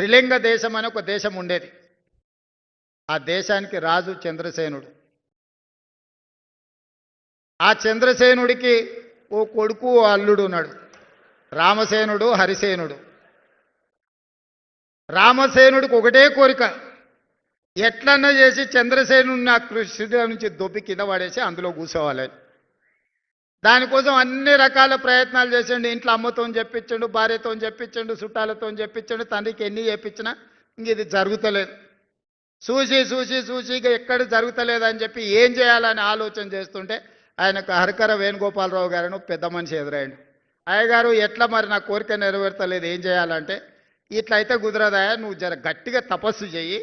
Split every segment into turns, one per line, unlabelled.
త్రిలింగ దేశం అని ఒక దేశం ఉండేది. ఆ దేశానికి రాజు చంద్రసేనుడు. ఆ చంద్రసేనుడికి ఓ కొడుకు ఓ అల్లుడు ఉన్నాడు. రామసేనుడు హరిసేనుడు. రామసేనుడికి ఒకటే కోరిక. ఎట్లన్నా చేసి చంద్రసేనుడిని నా కృషి నుంచి దొబ్బి కింద పడేసి అందులో కూర్చోవాలని దానికోసం అన్ని రకాల ప్రయత్నాలు చేసిండు. ఇంట్లో అమ్మతో చెప్పించండు భార్యతో చెప్పించండు చుట్టాలతో చెప్పించండు తండ్రికి ఎన్ని చెప్పించినా ఇంక ఇది జరుగుతలేదు. చూసి చూసి చూసి ఇక ఎక్కడ జరుగుతలేదని చెప్పి ఏం చేయాలని ఆలోచన చేస్తుంటే ఆయనకు హరికర వేణుగోపాలరావు గారిని పెద్ద మనిషి ఎదురైండు. అయ్యగారు ఎట్లా మరి నా కోరిక నెరవేర్తలేదు ఏం చేయాలంటే ఇట్లా అయితే కుదరదాయా నువ్వు జర గట్టిగా తపస్సు చెయ్యి.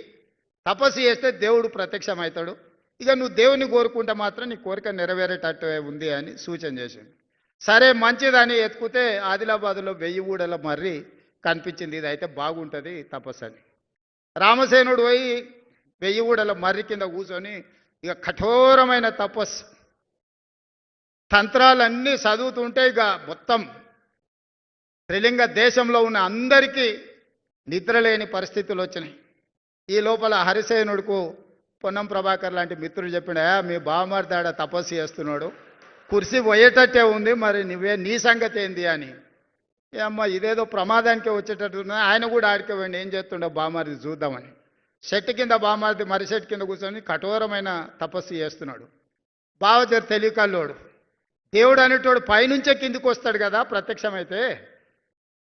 తపస్సు చేస్తే దేవుడు ప్రత్యక్షమవుతాడు. ఇక నువ్వు దేవుని కోరుకుంటే మాత్రం నీ కోరిక నెరవేరేటట్టు ఉంది అని సూచన చేసిండు. సరే మంచిదని ఎత్తుకుతే ఆదిలాబాద్లో వెయ్యి ఊడల మర్రి కనిపించింది. ఇది అయితే బాగుంటుంది తపస్సు అని రామసేనుడు పోయి వెయ్యి ఊడల మర్రి కింద కూర్చొని ఇక కఠోరమైన తపస్సు తంత్రాలన్నీ చదువుతుంటే ఇక మొత్తం త్రిలింగ దేశంలో ఉన్న అందరికీ నిద్రలేని పరిస్థితులు వచ్చినాయి. ఈ లోపల హరిసేనుడుకు పొన్నం ప్రభాకర్ లాంటి మిత్రుడు చెప్పినా మీ బావమర్దాడ తపస్సు చేస్తున్నాడు. కుర్చీ పోయేటట్టే ఉంది మరి నువ్వే నీ సంగతి ఏంది అని. ఏ అమ్మ ఇదేదో ప్రమాదానికే వచ్చేటట్టు ఆయన కూడా ఆడికే ఏం చేస్తుండో బామారిది చూద్దామని. చెట్టు కింద బామారిది మరి చెట్టు కింద కూర్చొని కఠోరమైన తపస్సు చేస్తున్నాడు. బావదేరు తెలియకల్లోడు దేవుడు అనేటోడు పైనుంచే కిందికి వస్తాడు కదా ప్రత్యక్షమైతే.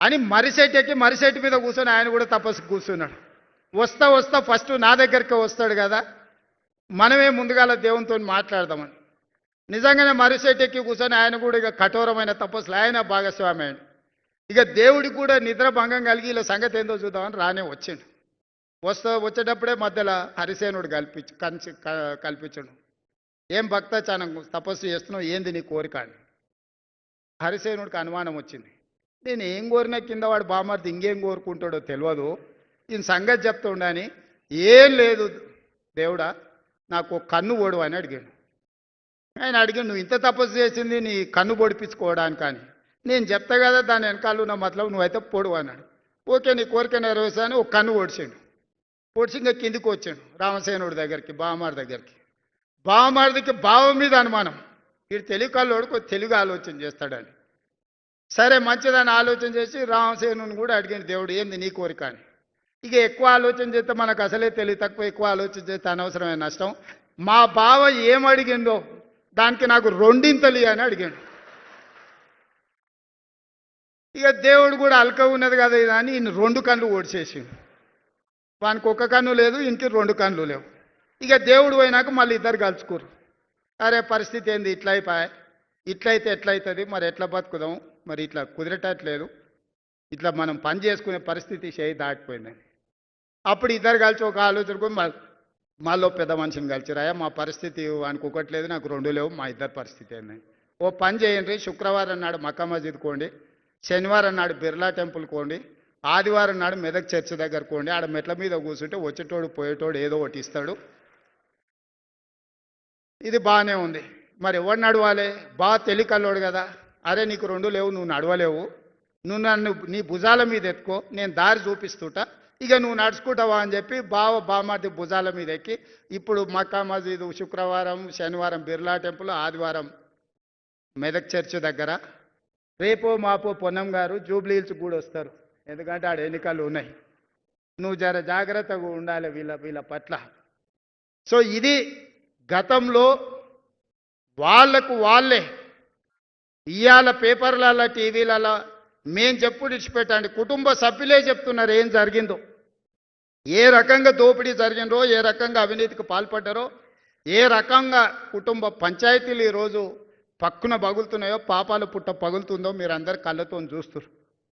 అని మరిసెట్ ఎక్కి మరిసెట్ మీద కూర్చొని ఆయన కూడా తపస్సు కూర్చున్నాడు. వస్తా వస్తా ఫస్ట్ నా దగ్గరికి వస్తాడు కదా. మనమే ముందుగాల దేవునితో మాట్లాడదామని. నిజంగానే మరుసేటెక్కి ఎక్కి కూర్చొని ఆయన కూడా ఇక కఠోరమైన తపస్సులు. ఆయన భాగస్వామి ఆయన. ఇక దేవుడికి కూడా నిద్ర భంగం కలిగి ఇలా సంగతి ఏందో చూద్దామని రానే వచ్చిండు. వస్తా వచ్చేటప్పుడే మధ్యలో హరిసేనుడు కల్పించు కంచి క- కల్పించడు. ఏం భక్త చాలా తపస్సు చేస్తున్నావు? ఏంది నీ కోరిక? అని హరిసేనుడికి అనుమానం వచ్చింది. నేను ఏం కోరినా కింద వాడు బామర్ది ఇంకేం కోరుకుంటాడో తెలియదు ఈయన సంగతి చెప్తుండని ఏం లేదు దేవుడా నాకు ఒక కన్ను ఓడు అని అడిగాడు. ఆయన అడిగాడు నువ్వు ఇంత తపస్సు చేసింది నీ కన్ను పొడిపించుకోవడానికి అని. నేను చెప్తా కదా దాని వెనకాల ఉన్న మతలో నువ్వైతే పొడు అన్నాడు. ఓకే నీ కోరిక నెరవేర్చాను ఒక కన్ను ఓడిచాడు. ఓడిచి ఇంకా కిందికి వచ్చాడు రామసేనుడి దగ్గరికి బావమారి దగ్గరికి. బావమారిదికి బావ మీద అనుమానం. వీడు తెలుగు కల్లోడు తెలుగు ఆలోచన చేస్తాడని. సరే మంచిదని ఆలోచన చేసి రామసేనుని కూడా అడిగాడు దేవుడు ఏంది నీ కోరిక అని. ఇక ఎక్కువ ఆలోచన చేస్తే మనకు అసలే తెలివి తక్కువ ఎక్కువ ఆలోచన చేస్తే అనవసరమైన నష్టం. మా బావ ఏం అడిగిందో దానికి నాకు రెండింతలు అని అడిగాడు. ఇక దేవుడు కూడా అల్క ఉన్నది కదా ఇది అని ఈయన రెండు కళ్ళు ఓడిచేసిండు. వానికి ఒక్క కన్ను లేదు ఇంటికి రెండు కన్నులు లేవు. ఇక దేవుడు పోయినాక మళ్ళీ ఇద్దరు కలుచుకోరు అరే పరిస్థితి ఏంది? ఇట్లా అయిపోయా? ఇట్లయితే ఎట్లయితుంది? మరి ఎట్లా బతుకుదాం? మరి ఇట్లా కుదిరేటట్లేదు. ఇట్లా మనం పని చేసుకునే పరిస్థితి చేయి దాటిపోయిందని అప్పుడు ఇద్దరు కలిసి ఒక ఆలోచనకు మాలో పెద్ద మనిషిని కలిసిరాయా మా పరిస్థితి వానికి నాకు రెండు లేవు మా ఇద్దరు పరిస్థితి ఏందని ఓ పని చేయండి శుక్రవారం నాడు మక్కా మస్జిద్ కోండి శనివారం నాడు బిర్లా టెంపుల్ కోండి ఆదివారం నాడు మెదక్ చర్చ్ దగ్గర కోండి ఆడ మెట్ల మీద కూర్చుంటే వచ్చేటోడు పోయేటోడు ఏదో ఒకటి ఇస్తాడు. ఇది బాగానే ఉంది. మరి ఎవడు నడవాలి? బాగా తెలికల్లోడు కదా. అరే నీకు రెండు లేవు నువ్వు నడవలేవు. నువ్వు నన్ను నీ భుజాల మీద ఎత్తుకో నేను దారి చూపిస్తుంటా. ఇక నువ్వు నడుచుకుంటావా అని చెప్పి బావ బామాటి భుజాల మీద ఎక్కి ఇప్పుడు మక్కా మసీద్ శుక్రవారం శనివారం బిర్లా టెంపుల్ ఆదివారం మెదక్ చర్చ్ దగ్గర. రేపో మాపో పొన్నం గారు జూబ్లీహిల్స్ కూడా వస్తారు ఎందుకంటే ఆడ ఎన్నికలు ఉన్నాయి. నువ్వు జర జాగ్రత్తగా ఉండాలి వీళ్ళ వీళ్ళ పట్ల. సో ఇది గతంలో వాళ్ళకు వాళ్ళే. ఇవాళ పేపర్లలో టీవీలలో మేం చెప్పుడు ఇచ్చిపెట్టండి. కుటుంబ సభ్యులే చెప్తున్నారు ఏం జరిగిందో. ఏ రకంగా దోపిడీ జరిగినరో ఏ రకంగా అవినీతికి పాల్పడ్డారో ఏ రకంగా కుటుంబ పంచాయతీలు ఈరోజు పక్కున పగులుతున్నాయో పాపాల పుట్ట పగులుతుందో మీరు అందరు కళ్ళతో చూస్తున్నారు